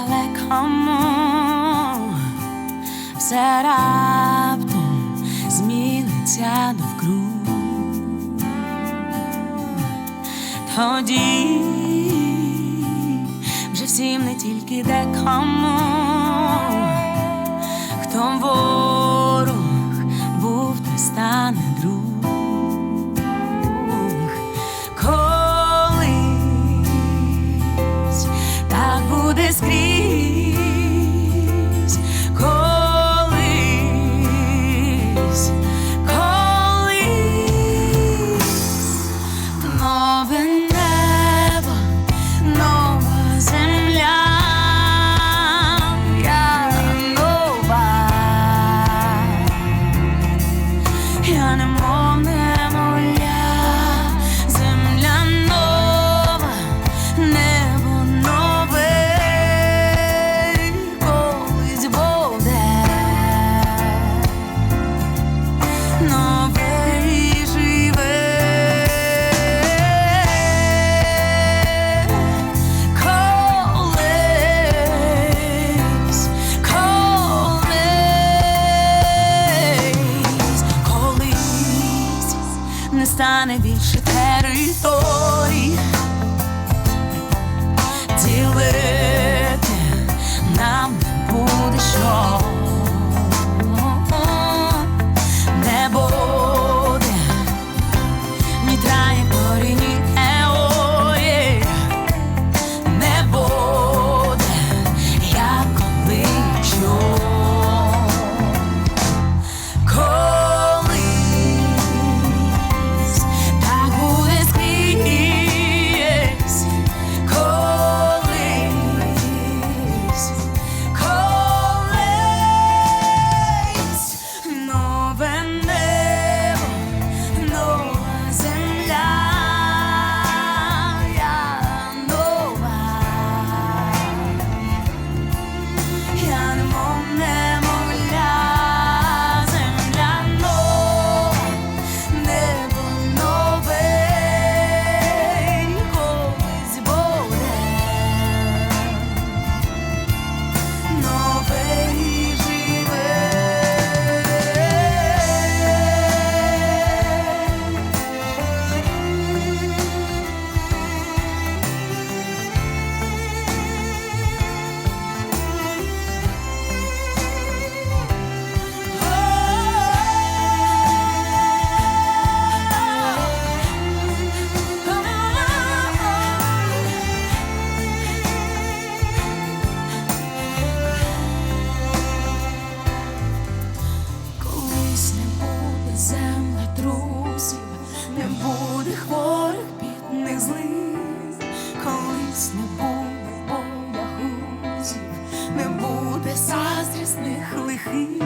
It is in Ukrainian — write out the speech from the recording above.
Але далекому все раптом зміниться довкруг. Тоді вже всім не тільки декому. descrito. Нове і. Колись, колись, колись не стане більше територій ділити нам не буде що. Буде хворих бідних злих, колись не буде боягузів, не буде заздрісних лихих.